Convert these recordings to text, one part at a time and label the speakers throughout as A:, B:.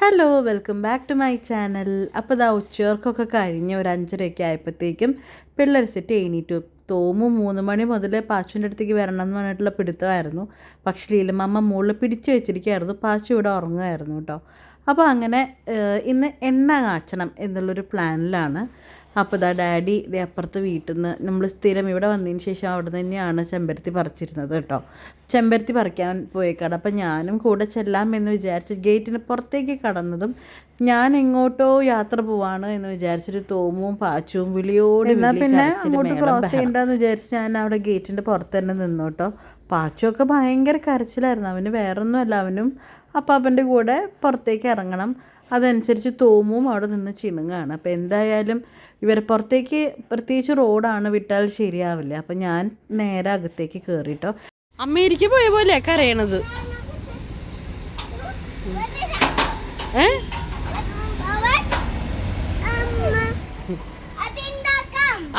A: Hello welcome back to my channel അപ്പോൾ ഇതാ ഉച്ചയോർക്കൊക്കെ കഴിഞ്ഞ് ഒരു അഞ്ചരയൊക്കെ ആയപ്പോഴത്തേക്കും പിള്ളേർ സെറ്റ് എണീറ്റു. തോമു മൂന്ന് മണി മുതൽ പാച്ചുവിന്റെ അടുത്തേക്ക് വരണം എന്ന് പറഞ്ഞിട്ടുള്ള പിടുത്തമായിരുന്നു. പക്ഷേ ലീലമ്മ മുകളിൽ പിടിച്ചു വെച്ചിരിക്കുകയായിരുന്നു. പാച്ചു ഇവിടെ ഉറങ്ങുമായിരുന്നു കേട്ടോ. അപ്പോൾ അങ്ങനെ ഇന്ന് എണ്ണ കാച്ചണം എന്നുള്ളൊരു പ്ലാനിലാണ് അപ്പോൾ ഇതാ ഡാഡി ഇത് അപ്പുറത്ത് വീട്ടിൽ നിന്ന് നമ്മൾ സ്ഥിരം ഇവിടെ വന്നതിന് ശേഷം അവിടെ തന്നെയാണ് ചെമ്പരത്തി പറിച്ചിരുന്നത് കേട്ടോ. ചെമ്പരത്തി പറിക്കാൻ പോയേക്കാട് അപ്പം ഞാനും കൂടെ ചെല്ലാം എന്ന് വിചാരിച്ച് ഗേറ്റിന് പുറത്തേക്ക് കടന്നതും ഞാൻ എങ്ങോട്ടോ യാത്ര പോവാണ് എന്ന് വിചാരിച്ചൊരു തോമും പാച്ചും വിളിയോട്
B: പിന്നെ അങ്ങോട്ട്
A: ക്രോസ്
B: ചെയ്യണ്ടെന്ന്
A: വിചാരിച്ച് ഞാൻ അവിടെ ഗേറ്റിന്റെ പുറത്ത് തന്നെ നിന്നു കേട്ടോ. പാച്ചുമൊക്കെ ഭയങ്കര കരച്ചിലായിരുന്നു. അവന് വേറൊന്നുമല്ല. അവനും അപ്പാപ്പന്റെ കൂടെ പുറത്തേക്ക് ഇറങ്ങണം. അതനുസരിച്ച് തോമും അവിടെ നിന്ന് ചിണുങ്ങാണ്. അപ്പോൾ എന്തായാലും ഇവരെ പുറത്തേക്ക് പ്രത്യേകിച്ച് റോഡാണ് വിട്ടാൽ ശരിയാവില്ല. അപ്പം ഞാൻ നേരെ അകത്തേക്ക് കയറിട്ടോ
B: അമേരിക്ക പോയ പോലെ കരയണത്.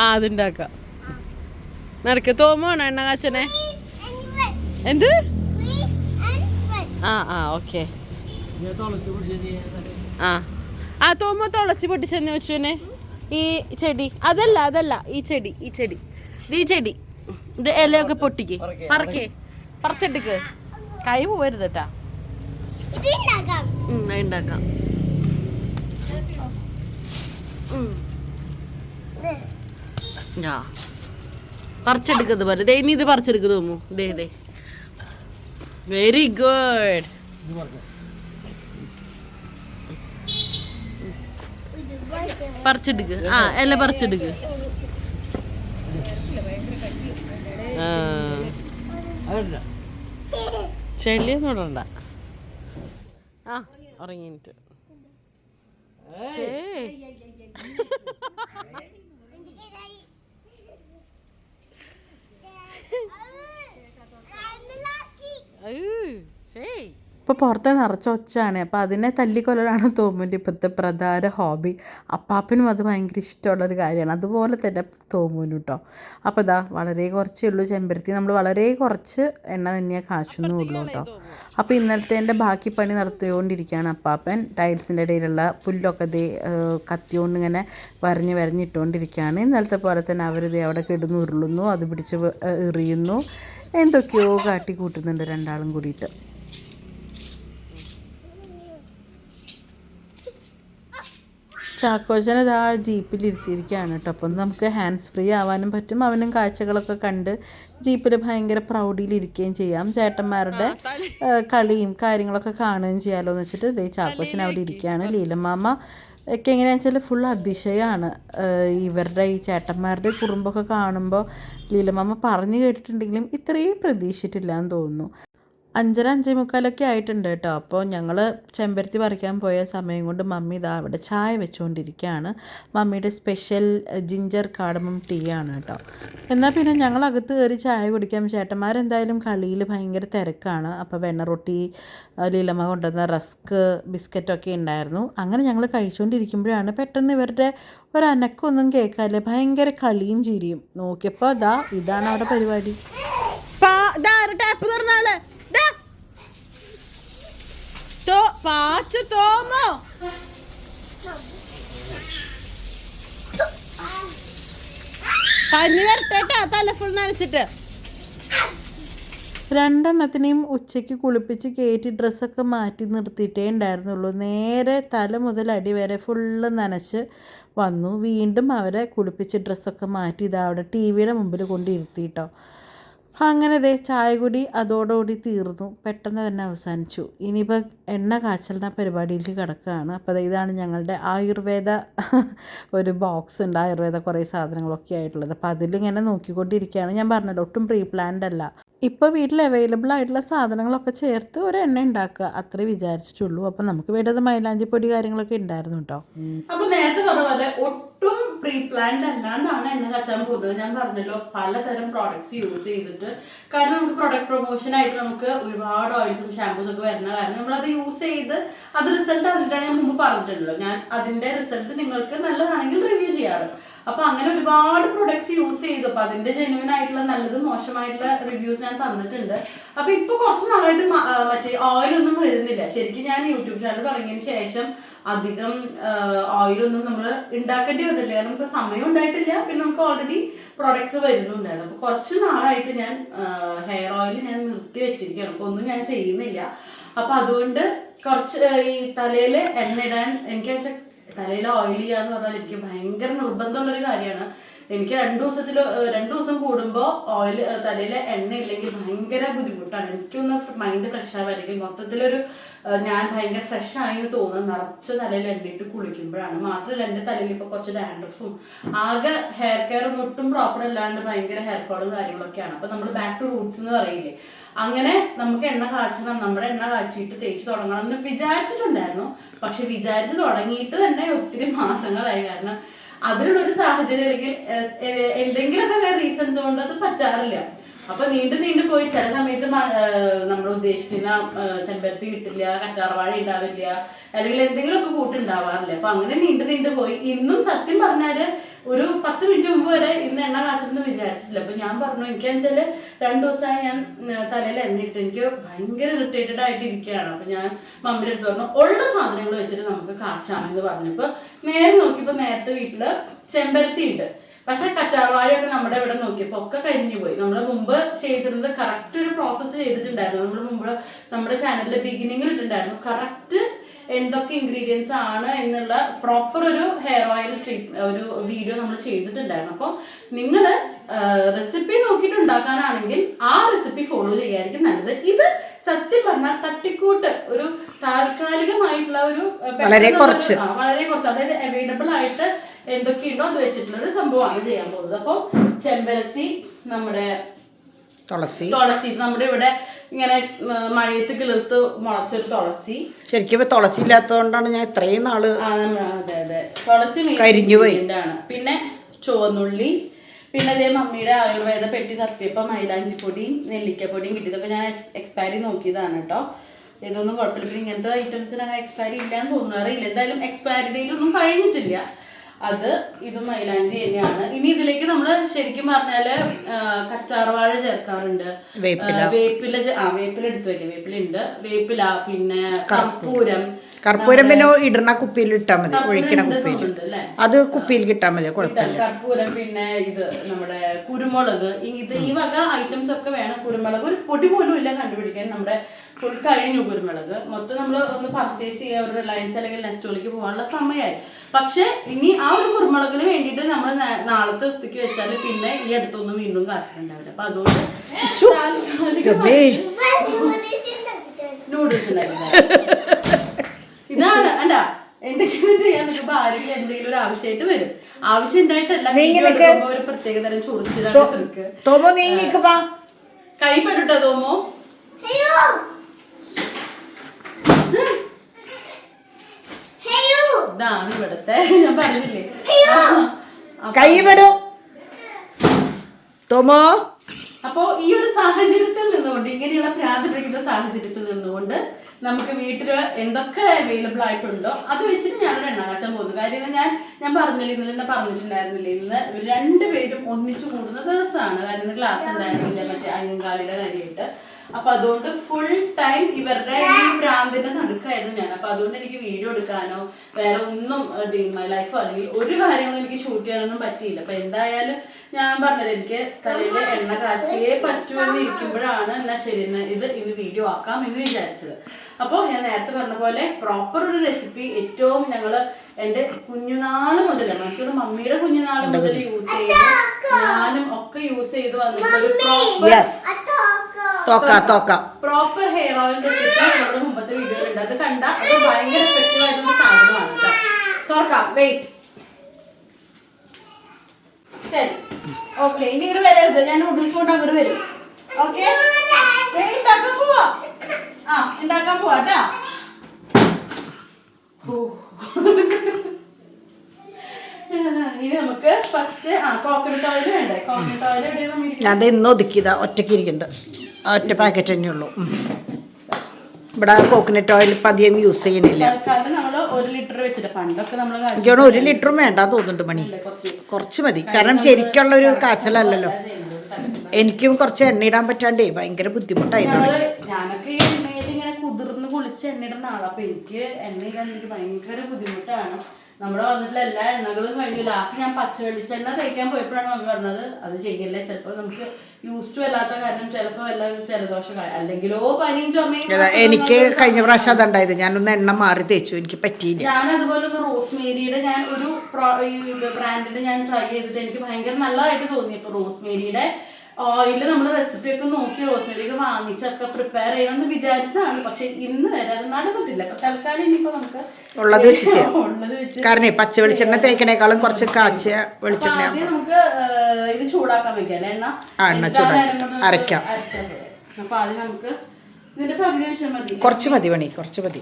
B: ആ അതുണ്ടാക്കാം. നടക്ക് തോമാണോ എണ്ണ കാച്ചനെ? എന്ത്? ആ ആ ഓക്കെ. ആ. ആ തോമ തുളസി പൊട്ടിച്ചെന്ന് വെച്ചുനെ ഈ ചെടി. അതല്ല അതല്ല. ഈ ചെടി ഈ ചെടി. ഈ ചെടി. ഇത് ഇലയൊക്കെ പൊട്ടിക്ക്. പറക്കേ. പറിച്ചെടുക്ക്. കൈ പോവരുത് കേട്ടാ ഉണ്ടാക്കാം. ആ. പറിച്ചെടുക്കുന്നത് പോലെ ദേ ഇനി ഇത് പറിച്ചെടുക്കുന്നു തോമു. ദേ ദേ. Very good പറിച്ചെടുക്ക്. ആ എല്ലാം പറിച്ചെടുക്ക്. ആ. ചെള്ളിയൊന്നും ഇടണ്ട. ആ ഉറങ്ങിയിട്ട് ശേ.
A: ഇപ്പോൾ പുറത്ത് നിറച്ച ഒച്ചാണ് അപ്പോൾ അതിനെ തല്ലിക്കൊല്ലലാണ് തോമുന്റെ ഇപ്പോഴത്തെ പ്രധാന ഹോബി അപ്പാപ്പനും അത് ഭയങ്കര ഇഷ്ടമുള്ളൊരു കാര്യമാണ്. അതുപോലെ തന്നെ തോമുനും കേട്ടോ അപ്പോൾ ഇതാ വളരെ കുറച്ചേ ഉള്ളൂ ചെമ്പരത്തി. നമ്മൾ വളരെ കുറച്ച് എണ്ണ തന്നെയാണ് കാച്ചുന്നുള്ളൂ കേട്ടോ അപ്പോൾ ഇന്നലത്തെ ബാക്കി പണി നടത്തിക്കൊണ്ടിരിക്കുകയാണ് അപ്പാപ്പൻ. ടൈൽസിന്റെ ഇടയിലുള്ള പുല്ലൊക്കെ ദേ കത്തിയോണ്ട് ഇങ്ങനെ വരഞ്ഞ് വരഞ്ഞിട്ടുകൊണ്ടിരിക്കുകയാണ് ഇന്നലത്തെ പോലെ തന്നെ അവർ അവരിത് അവിടെ കിടന്ന് ഉരുളുന്നു. അത് പിടിച്ച് എറിയുന്നു. എന്തൊക്കെയോ കാട്ടി കൂട്ടുന്നുണ്ട് രണ്ടാളും കൂടിയിട്ട്. ചാക്കോച്ചൻ ഇത് ആ ജീപ്പിൽ ഇരുത്തിയിരിക്കുകയാണ് കേട്ടോ. അപ്പം നമുക്ക് ഹാൻഡ്സ് ഫ്രീ ആവാനും പറ്റും. അവനും കാഴ്ചകളൊക്കെ കണ്ട് ജീപ്പിൽ ഭയങ്കര പ്രൗഡിയിലിരിക്കുകയും ചെയ്യാം. ചേട്ടന്മാരുടെ കളിയും കാര്യങ്ങളൊക്കെ കാണുകയും ചെയ്യാമല്ലോ എന്ന് വെച്ചിട്ട് ഇതേ ചാക്കോച്ചൻ അവിടെ ഇരിക്കുകയാണ്. ലീലമാമ ഒക്കെ എങ്ങനെയാണെന്ന് വെച്ചാൽ ഫുൾ അതിശയമാണ് ഇവരുടെ ഈ ചേട്ടന്മാരുടെ കുറുമ്പൊക്കെ കാണുമ്പോൾ ലീലമാമ പറഞ്ഞു കേട്ടിട്ടുണ്ടെങ്കിലും ഇത്രയും പ്രതീക്ഷിച്ചിട്ടില്ല എന്ന് തോന്നുന്നു. അഞ്ചര അഞ്ചേ മുക്കാലൊക്കെ ആയിട്ടുണ്ട് കേട്ടോ. അപ്പോൾ ഞങ്ങൾ ചെമ്പരത്തി പറിക്കാൻ പോയ സമയം കൊണ്ട് മമ്മി ഇതാ അവിടെ ചായ വെച്ചുകൊണ്ടിരിക്കുകയാണ് മമ്മിയുടെ സ്പെഷ്യൽ ജിഞ്ചർ കാടമം ടീ ആണ് കേട്ടോ. എന്നാൽ പിന്നെ ഞങ്ങൾ അകത്ത് കയറി ചായ കുടിക്കാം. ചേട്ടന്മാരെന്തായാലും കളിയിൽ ഭയങ്കര തിരക്കാണ്. അപ്പോൾ വെണ്ണറൊട്ടി ലീലമ്മ കൊണ്ടുവന്ന റസ്ക് ബിസ്ക്കറ്റൊക്കെ ഉണ്ടായിരുന്നു. അങ്ങനെ ഞങ്ങൾ കഴിച്ചുകൊണ്ടിരിക്കുമ്പോഴാണ് പെട്ടെന്ന് ഇവരുടെ ഒരു അനക്കൊന്നും കേൾക്കാല്ലേ ഭയങ്കര കളിയും ചിരിയും. നോക്കിയപ്പോൾ അതാ ഇതാണ് അവിടെ പരിപാടി.
B: ടാപ്പ് ദാ. തോ- പാച്ചു തോമോ പനി തല ഫുൾ നനച്ചിട്ട്.
A: രണ്ടെണ്ണത്തിനെയും ഉച്ചയ്ക്ക് കുളിപ്പിച്ച് കയറ്റി ഡ്രസ്സൊക്കെ മാറ്റി നിർത്തിയിട്ടേ ഉണ്ടായിരുന്നുള്ളൂ. നേരെ തല മുതൽ അടി വരെ ഫുള്ള് നനച്ച് വന്നു. വീണ്ടും അവരെ കുളിപ്പിച്ച് ഡ്രസ്സൊക്കെ മാറ്റി ഇതാ അവിടെ ടി വിയുടെ മുമ്പിൽ കൊണ്ട് ഇരുത്തിയിട്ടോ അങ്ങനെ ദേ ചായ കൂടി അതോടുകൂടി തീർന്നു. പെട്ടെന്ന് തന്നെ അവസാനിച്ചു. ഇനിയിപ്പോൾ എണ്ണ കാച്ചലിന്റെ പരിപാടിയിലേക്ക് കിടക്കുകയാണ്. അപ്പോൾ ഇതാണ് ഞങ്ങളുടെ ആയുർവേദ ഒരു ബോക്സ് ഉണ്ട്. ആയുർവേദ കുറേ സാധനങ്ങളൊക്കെ ആയിട്ടുള്ളത്. അപ്പോൾ അതിലിങ്ങനെ നോക്കിക്കൊണ്ടിരിക്കുകയാണ്. ഞാൻ പറഞ്ഞല്ലോ ഒട്ടും പ്രീ പ്ലാൻഡ് അല്ല. ഇപ്പോൾ വീട്ടിൽ അവൈലബിൾ ആയിട്ടുള്ള സാധനങ്ങളൊക്കെ ചേർത്ത് ഒരു എണ്ണ ഉണ്ടാക്കുക. അത്രേ വിചാരിച്ചിട്ടുള്ളൂ. അപ്പം നമുക്ക് വേണ്ടത് മൈലാഞ്ചി പൊടി കാര്യങ്ങളൊക്കെ ഉണ്ടായിരുന്നു കേട്ടോ അപ്പോൾ നേരത്തെ പറഞ്ഞ പോലെ ഒട്ടും പ്രീ പ്ലാൻഡ് അല്ലാണ്ടാണ് എണ്ണ കച്ചാൻ പോകുന്നത്. ഞാൻ പറഞ്ഞല്ലോ പലതരം പ്രോഡക്ട്സ് യൂസ് ചെയ്തിട്ട്. കാരണം നമുക്ക് പ്രൊഡക്റ്റ് പ്രൊമോഷൻ ആയിട്ട് നമുക്ക് ഒരുപാട് ഓയിൽസും ഷാമ്പൂസ് ഒക്കെ വരുന്ന കാരണം നമ്മളത് യൂസ് ചെയ്ത് അത് റിസൾട്ട് അറിഞ്ഞിട്ടാണ് ഞാൻ മുമ്പ് പറഞ്ഞിട്ടുണ്ടല്ലോ ഞാൻ അതിന്റെ റിസൾട്ട് നിങ്ങൾക്ക് നല്ലതാണെങ്കിൽ റിവ്യൂ ചെയ്യാറ്
B: അപ്പൊ അങ്ങനെ ഒരുപാട് പ്രൊഡക്ട്സ് യൂസ് ചെയ്തു. അപ്പൊ അതിന്റെ ജെന്യൂൻ ആയിട്ടുള്ള നല്ലതും മോശമായിട്ടുള്ള റിവ്യൂസ് ഞാൻ തന്നിട്ടുണ്ട്. അപ്പൊ ഇപ്പൊ കുറച്ച് നാളായിട്ട് മറ്റേ ഓയിൽ ഒന്നും വരുന്നില്ല. ശരിക്കും ഞാൻ യൂട്യൂബ് ചാനൽ തുടങ്ങിയതിന് ശേഷം അധികം ഓയിലൊന്നും നമ്മൾ ഉണ്ടാക്കേണ്ടി വന്നില്ല നമുക്ക് സമയം ഉണ്ടായിട്ടില്ല. പിന്നെ നമുക്ക് ഓൾറെഡി പ്രൊഡക്ട്സ് വരുന്നുണ്ടായിരുന്നു. അപ്പൊ കുറച്ച് നാളായിട്ട് ഞാൻ ഹെയർ ഓയിൽ ഞാൻ നിർത്തി വെച്ചിരിക്കുകയാണ്. അപ്പൊ ഒന്നും ഞാൻ ചെയ്യുന്നില്ല. അപ്പൊ അതുകൊണ്ട് കുറച്ച് ഈ തലയിൽ എണ്ണ ഇടാൻ എനിക്ക് തലയിൽ ഓയിൽ എന്ന് പറഞ്ഞാൽ എനിക്ക് ഭയങ്കര നിർബന്ധമുള്ള ഒരു കാര്യമാണ്. എനിക്ക് രണ്ടു ദിവസത്തിൽ രണ്ടു ദിവസം കൂടുമ്പോൾ ഓയിൽ തലയിൽ എണ്ണ ഇല്ലെങ്കിൽ ഭയങ്കര ബുദ്ധിമുട്ടാണ്. എനിക്കൊന്ന് മൈൻഡ് ഫ്രഷ് ആവാല്ലെങ്കിൽ മൊത്തത്തിലൊരു ഞാൻ ഭയങ്കര ഫ്രഷ് ആയി തോന്നുന്നു. നിറച്ച് തലയിൽ എണ്ണയിട്ട് കുളിക്കുമ്പോഴാണ്. മാത്രമല്ല എന്റെ തലയിൽ ഇപ്പോൾ കുറച്ച് ഡാൻഡ്രഫും ആകെ ഹെയർ കെയർ ഒട്ടും പ്രോപ്പർ അല്ലാണ്ട് ഭയങ്കര ഹെയർ ഫോളും കാര്യങ്ങളൊക്കെയാണ്. അപ്പോൾ നമ്മൾ ബാക്ക് ടു റൂട്ട്സ് എന്ന് പറയില്ലേ? അങ്ങനെ നമുക്ക് എണ്ണ കാച്ചണം നമ്മുടെ എണ്ണ കാച്ചിട്ട് തേച്ച് തുടങ്ങണം എന്ന് വിചാരിച്ചിട്ടുണ്ടായിരുന്നു. പക്ഷെ വിചാരിച്ച് തുടങ്ങിയിട്ട് തന്നെ ഒത്തിരി മാസങ്ങളായി. കാരണം അതിനുള്ളൊരു സാഹചര്യം അല്ലെങ്കിൽ എന്തെങ്കിലുമൊക്കെ റീസൺസ് കൊണ്ട് അത് പറ്റാറില്ല. അപ്പൊ നീണ്ടു നീണ്ടു പോയി ചില സമയത്ത് നമ്മൾ ഉദ്ദേശിക്കുന്ന ചെമ്പരത്തി കിട്ടില്ല കറ്റാർവാഴ ഉണ്ടാവില്ല അല്ലെങ്കിൽ എന്തെങ്കിലുമൊക്കെ കൂട്ടുണ്ടാവാറില്ല അപ്പൊ അങ്ങനെ നീണ്ടു നീണ്ടു പോയി. ഇന്നും സത്യം പറഞ്ഞാൽ ഒരു പത്ത് മിനിറ്റ് മുമ്പ് വരെ ഇന്ന് എണ്ണ കാച്ചെന്ന് വിചാരിച്ചിട്ടില്ല. അപ്പൊ ഞാൻ പറഞ്ഞു എനിക്കാന്ന് വെച്ചാൽ രണ്ടു ദിവസമായി ഞാൻ തലയിൽ എണ്ണ എനിക്ക് ഭയങ്കര ഇറിറ്റേറ്റഡ് ആയിട്ട് ഇരിക്കുകയാണ് അപ്പൊ ഞാൻ മമ്മിയുടെ അടുത്ത് പറഞ്ഞു ഉള്ള സാധനങ്ങൾ വെച്ചിട്ട് നമുക്ക് കാച്ചാമെന്ന് പറഞ്ഞപ്പോ നേരെ നോക്കിയപ്പോ നേരത്തെ വീട്ടിൽ ചെമ്പരത്തി ഉണ്ട്. പക്ഷെ കറ്റാർവാഴയൊക്കെ നമ്മുടെ ഇവിടെ നോക്കിയപ്പോ ഒക്കെ കരിഞ്ഞു പോയി. നമ്മൾ മുമ്പ് ചെയ്തിരുന്നത് കറക്റ്റ് ഒരു പ്രോസസ്സ് ചെയ്തിട്ടുണ്ടായിരുന്നു. നമ്മൾ മുമ്പ് നമ്മുടെ ചാനലിലെ ബിഗിനിങ്ങിൽ ഇട്ടുണ്ടായിരുന്നു കറക്റ്റ് എന്തൊക്കെ ഇൻഗ്രീഡിയൻസ് ആണ് എന്നുള്ള പ്രോപ്പർ ഒരു ഹെയർ ഓയിൽ ഒരു വീഡിയോ നമ്മൾ ചെയ്തിട്ടുണ്ടായിരുന്നു. അപ്പോൾ നിങ്ങൾ റെസിപ്പി നോക്കിയിട്ട് ഉണ്ടാക്കാനാണെങ്കിൽ ആ റെസിപ്പി ഫോളോ ചെയ്യായിരിക്കും നല്ലത്. ഇത് സത്യം പറഞ്ഞാൽ തട്ടിക്കൂട്ട് ഒരു താൽക്കാലികമായിട്ടുള്ള ഒരു
C: വളരെ കുറച്ച്.
B: വളരെ കുറച്ച്. അതായത് അവൈലബിൾ ആയിട്ട് എന്തൊക്കെയുണ്ടോ അത് വെച്ചിട്ടുള്ള ഒരു സംഭവമാണ് ചെയ്യാൻ പോകുന്നത്. അപ്പോൾ ചെമ്പരത്തി നമ്മുടെ
C: തുളസി.
B: തുളസി. നമ്മുടെ ഇവിടെ ഇങ്ങനെ മഴയത്ത് കിളിർത്ത് മുളച്ചൊരു തുളസി.
C: ശരിക്കും ഇപ്പൊ തുളസി ഇല്ലാത്തതുകൊണ്ടാണ് ഞാൻ ഇത്രയും
B: നാൾ അതെ അതെ. തുളസി
C: കരിഞ്ഞു പോയി.
B: പിന്നെ ചുവന്നുള്ളി. പിന്നെ അതേ മമ്മിയുടെ ആയുർവേദ പെട്ടി തപ്പിയപ്പോൾ മൈലാഞ്ചിപ്പൊടിയും നെല്ലിക്കപ്പൊടിയും കിട്ടി. ഇതൊക്കെ ഞാൻ എക്സ്പയറി നോക്കിയതാണ് കേട്ടോ. ഇതൊന്നും കുഴപ്പമില്ല. ഇങ്ങനത്തെ ഐറ്റംസിനൊക്കെ എക്സ്പയറി ഇല്ലാന്ന് തോന്നുന്നു. അറിയില്ല എന്തായാലും എക്സ്പയറി ഡേറ്റ് ഒന്നും കഴിഞ്ഞിട്ടില്ല. അത് ഇത് മൈലാഞ്ചി തന്നെയാണ്. ഇനി ഇതിലേക്ക് നമ്മൾ ശരിക്കും പറഞ്ഞാൽ കച്ചാർവാഴ കറ്റാർവാഴ ചേർക്കാറുണ്ട്.
C: വേപ്പില.
B: ആ വേപ്പില എടുത്തു വെക്കാം. വേപ്പില ഉണ്ട്. വേപ്പില പിന്നെ കർപ്പൂരം.
C: കർപ്പൂരം പിന്നെ ഇടണ കുപ്പിയിൽ ഇട്ടാൽ മതി ഒഴിക്കണ കുപ്പിയിൽ. അത് കുപ്പിയിൽ കിട്ടാൽ മതി കുഴപ്പമില്ല.
B: കർപ്പൂരം പിന്നെ ഇത് നമ്മുടെ കുരുമുളക്. ഇത് ഈ വക ഐറ്റംസ് ഒക്കെ വേണം കുരുമുളക്. ഒരു പൊടി പോലും ഇല്ല കണ്ടുപിടിക്കാൻ. നമ്മുടെ ഫുൾ കഴിഞ്ഞു കുരുമുളക്. മൊത്തം നമ്മൾ ഒന്ന് പർച്ചേസ് ചെയ്യാൻ ഒരു റിലയൻസ് അല്ലെങ്കിൽ നെസ്റ്റോളിക്ക് പോകാനുള്ള സമയമായി. പക്ഷെ ഇനി ആ ഒരു കുരുമുളകിന് വേണ്ടിയിട്ട് നമ്മൾ നാളത്തെ ദിവസത്തേക്ക് വെച്ചാൽ പിന്നെ ഈ അടുത്തൊന്നും വീണ്ടും കാശുണ്ടാവില്ല അപ്പൊ അതുകൊണ്ട്
C: നൂഡിൽസ്
B: നൂഡിൽസ് ഇതാണ് അല്ല എന്തെങ്കിലും ചെയ്യാൻ നിൽക്കുമ്പോ ആരെങ്കിലും എന്തെങ്കിലും ഒരു ആവശ്യമായിട്ട് വരും. ആവശ്യം ഉണ്ടായിട്ടല്ല ഒരു പ്രത്യേക തരം ചൊറിച്ചിലാണ്
C: തോമോ നീ
B: കൈ പെട്ടോ തോമോ? ഇതാണ് ഇവിടുത്തെ ഞാൻ പറഞ്ഞില്ലേ?
C: കൈ വിടും തോമോ.
B: അപ്പോ ഈ ഒരു സാഹചര്യത്തിൽ നിന്നുകൊണ്ട് ഇങ്ങനെയുള്ള ഭ്രാന്ത് പിടിക്കുന്ന സാഹചര്യത്തിൽ നിന്നുകൊണ്ട് നമുക്ക് വീട്ടിൽ എന്തൊക്കെ അവൈലബിൾ ആയിട്ടുണ്ടോ അത് വെച്ചിട്ട് ഞാനൊരു എണ്ണ കാച്ചാൻ പോകുന്നു. കാര്യം ഞാൻ ഞാൻ പറഞ്ഞില്ല ഇന്നലെ തന്നെ പറഞ്ഞിട്ടുണ്ടായിരുന്നില്ലേ? ഇന്ന് രണ്ടുപേരും ഒന്നിച്ചു കൂടുന്ന ദിവസമാണ്. കാര്യം ഇന്ന് ക്ലാസ് ഉണ്ടായിരുന്നില്ല മറ്റേ അയ്യങ്കാളിയുടെ കാര്യമായിട്ട്. അപ്പൊ അതുകൊണ്ട് ഫുൾ ടൈം ഇവരുടെ ഈ ഭ്രാന്തിന്റെ നടുക്കായിരുന്നു ഞാൻ. അപ്പൊ അതുകൊണ്ട് എനിക്ക് വീഡിയോ എടുക്കാനോ വേറെ ഒന്നും മൈ ലൈഫോ അല്ലെങ്കിൽ ഒരു കാര്യങ്ങളും എനിക്ക് ഷൂട്ട് ചെയ്യാനൊന്നും പറ്റിയില്ല. അപ്പൊ എന്തായാലും ഞാൻ പറഞ്ഞത് എനിക്ക് തലയിൽ എണ്ണ കാച്ചിയേ പറ്റൂ എന്ന് ഇരിക്കുമ്പോഴാണ് എന്നാ ശരി ഇത് ഇന്ന് വീഡിയോ ആക്കാം എന്ന് വിചാരിച്ചത്. അപ്പോൾ ഞാൻ നേരത്തെ പറഞ്ഞ പോലെ പ്രോപ്പർ ഒരു റെസിപ്പി ഏറ്റവും ഞങ്ങൾ എന്റെ കുഞ്ഞുനാൾ മുതൽ നമുക്കിവിടെ മമ്മിയുടെ കുഞ്ഞുനാൾ മുതൽ യൂസ് ചെയ്ത് ഞാനും ഒക്കെ യൂസ് ചെയ്ത് വന്നിട്ടുള്ള ഒരു proper proper hair oil recipe നമ്മുടെ മുമ്പത്തെ വീഡിയോയിലുണ്ട് അത് കണ്ട അത് ഭയങ്കര എഫക്റ്റീവ് ആയിട്ടുള്ള സാധനമാണ് തുറക്കാം വെയിറ്റ് ശരി. ഓക്കെ ഇനി ഇങ്ങോട്ട് വരരുത്. ഞാൻ നൂഡിൽസ് കൊണ്ട് അങ്ങോട്ട് വരും. ഓക്കെ ഉണ്ടാക്കാൻ പോവാ. ആ ഉണ്ടാക്കാൻ പോവാ കേട്ടാ ഇനി നമുക്ക് ഫസ്റ്റ് ആ കോക്കനട്ട് ഓയിൽ വേണ്ടേ? കോക്കനട്ട് ഓയിൽ എവിടെയാണ് നമ്മൾ
C: ഞാൻ ഇന്ന് ഒതുക്കിയതാ ഒറ്റയ്ക്ക് ഇരിക്കുന്നുണ്ട് ആ ഒറ്റ പാക്കറ്റ് തന്നെ ഉള്ളൂ. ഇവിടെ കോക്കനട്ട് ഓയിൽ ഇപ്പം അധികം യൂസ് ചെയ്യണില്ല
B: തൽക്കാലം നമ്മൾ ഒരു ലിറ്റർ വെച്ചിട്ട് പണ്ടൊക്കെ നമ്മൾ
C: എനിക്ക് തോന്നുന്നു ഒരു ലിറ്ററും വേണ്ട തോന്നുന്നുണ്ട് മണി. കുറച്ച്? മതി. കാരണം ശരിക്കുള്ള ഒരു കാച്ചലല്ലല്ലോ. എനിക്കും കുറച്ച് എണ്ണ ഇടാൻ പറ്റാണ്ടേ ഭയങ്കര ബുദ്ധിമുട്ടായിരുന്നു.
B: നമ്മൾ ഞാനൊക്കെ എണ്ണയിൽ ഇങ്ങനെ കുതിർന്ന് കുളിച്ച് എണ്ണ ഇടുന്ന ആളാ. അപ്പൊ എനിക്ക് എണ്ണ ഇടാൻ എനിക്ക് ഭയങ്കര ബുദ്ധിമുട്ടാണ്. നമ്മുടെ വന്നിട്ടുള്ള എല്ലാ എണ്ണകളും കഴിഞ്ഞു. ലാസ്റ്റ് ഞാൻ പച്ച വെളിച്ചെണ്ണ തേക്കാൻ പോയപ്പോഴാണ് മമ്മി പറഞ്ഞത്. അത് ചെയ്യല്ലേ ചിലപ്പോൾ നമുക്ക് യൂസ് ടു അല്ലാത്ത കാരണം ചിലപ്പോൾ വല്ല ജലദോഷം അല്ലെങ്കിലോ പനിയും ചുമയും
C: എനിക്ക് കഴിഞ്ഞ പ്രാവശ്യം അതുണ്ടായത്. ഞാനൊന്ന് എണ്ണ മാറി തേച്ചു. എനിക്ക് പറ്റിയില്ല.
B: ഞാൻ അതുപോലെ ഒന്ന് റോസ്മേരിയുടെ ഞാൻ ഒരു ബ്രാൻഡിന് ബ്രാൻഡിന്റെ ഞാൻ ട്രൈ ചെയ്തിട്ട് എനിക്ക് ഭയങ്കര നല്ലതായിട്ട് തോന്നി. ഇപ്പൊ റോസ്മേരിയുടെ ഓയിൽ നമ്മൾ റെസിപ്പി ഒക്കെ നോക്കി റോസ്മേരിയൊക്കെ വാങ്ങിച്ചൊക്കെ പ്രിപ്പയർ ചെയ്യണമെന്ന് വിചാരിച്ചതാണ്. പക്ഷെ ഇന്ന് വരെ അത് നടന്നിട്ടില്ല. അപ്പൊ തൽക്കാലം ഇനിയിപ്പോ നമുക്ക്
C: ഉള്ളത് വെച്ച് ചെയ്യാം. കാരണം പച്ച വെളിച്ചെണ്ണ തേക്കണേക്കാളും കുറച്ച്
B: കാച്ച
C: വെളിച്ചെണ്ണ
B: നമുക്ക് ഇത് ചൂടാക്കാൻ വെക്കാം എണ്ണ?
C: ആ, എണ്ണ ചൂടാക്കാം അരയ്ക്കാം.
B: അപ്പൊ ആദ്യം നമുക്ക്
C: കുറച്ച് മതി പണി കുറച്ച് മതി.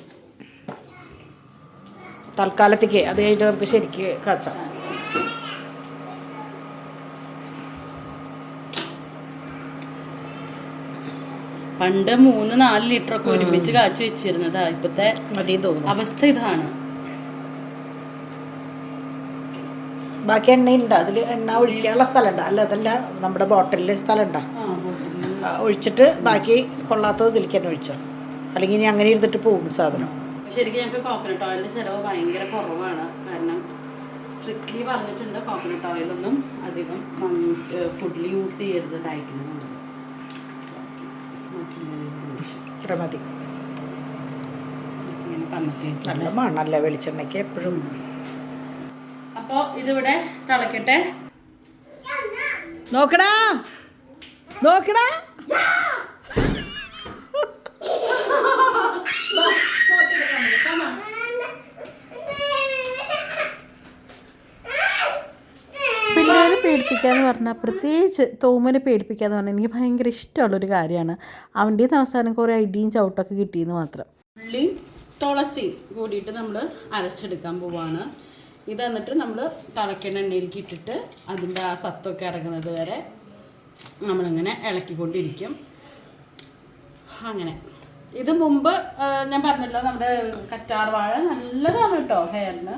C: തൽക്കാലത്തേക്ക് അത് കഴിഞ്ഞിട്ട് നമുക്ക് ശരിക്ക് കാച്ചാം.
B: പണ്ട് മൂന്ന് നാല് ലിറ്റർ ഒക്കെ ഒരുമിച്ച് കാച്ചി വെച്ചിരുന്നതാ. ഇപ്പത്തെ അവസ്ഥ ഇതാണ്.
C: ബാക്കി എണ്ണ ഉണ്ട് അതിൽ എണ്ണ ഒഴിക്കാനുള്ള സ്ഥലമുണ്ട്. അല്ല അതല്ല നമ്മുടെ ബോട്ടിലിൽ സ്ഥലമുണ്ടോ. ഒഴിച്ചിട്ട് ബാക്കി കൊള്ളാത്തത് ഇതിലേക്ക് തന്നെ ഒഴിച്ചോ. അല്ലെങ്കിൽ ഇനി അങ്ങനെ ഇരുന്നിട്ട് പോകും സാധനം.
B: ശരിക്കും ഞങ്ങൾക്ക് കോക്കനട്ട് ഓയിലിന്റെ ചിലവ് ഭയങ്കര കുറവാണ്. കാരണം സ്ട്രിക്ട്ലി പറഞ്ഞിട്ടുണ്ട് കോക്കനട്ട് ഓയിലൊന്നും അധികം ഫുഡിൽ യൂസ് ചെയ്യരുത് ഡയറ്റിന്
C: ഇത്ര മതി. നല്ല മണല്ല വെളിച്ചെണ്ണയ്ക്ക് എപ്പോഴും.
B: അപ്പോൾ ഇതിവിടെ തിളക്കട്ടെ.
C: നോക്കടാ. നോക്കടാ
A: പിള്ളേരെ പേടിപ്പിക്കുക എന്ന് പറഞ്ഞാൽ പ്രത്യേകിച്ച് തോമനെ പേടിപ്പിക്കുക എന്ന് പറഞ്ഞാൽ എനിക്ക് ഭയങ്കര ഇഷ്ടമുള്ളൊരു കാര്യമാണ്. അവന്റെ അവസാനം കുറേ ഐഡിയും ചവിട്ടൊക്കെ കിട്ടിയെന്ന് മാത്രം.
B: ഉള്ളി തുളസി കൂടിയിട്ട് നമ്മൾ അരച്ചെടുക്കാൻ പോവാണ്. ഇത് എന്നിട്ട് നമ്മൾ തിളയ്ക്കണ എണ്ണയിലേക്ക് ഇട്ടിട്ട് അതിന്റെ ആ സത്തൊക്കെ ഇറങ്ങുന്നത് വരെ നമ്മളിങ്ങനെ ഇളക്കിക്കൊണ്ടിരിക്കും. അങ്ങനെ. ഇത് മുമ്പ് ഞാൻ പറഞ്ഞല്ലോ നമ്മുടെ കറ്റാർ വാഴ നല്ലതാണ് കേട്ടോ ഹെയറിന്.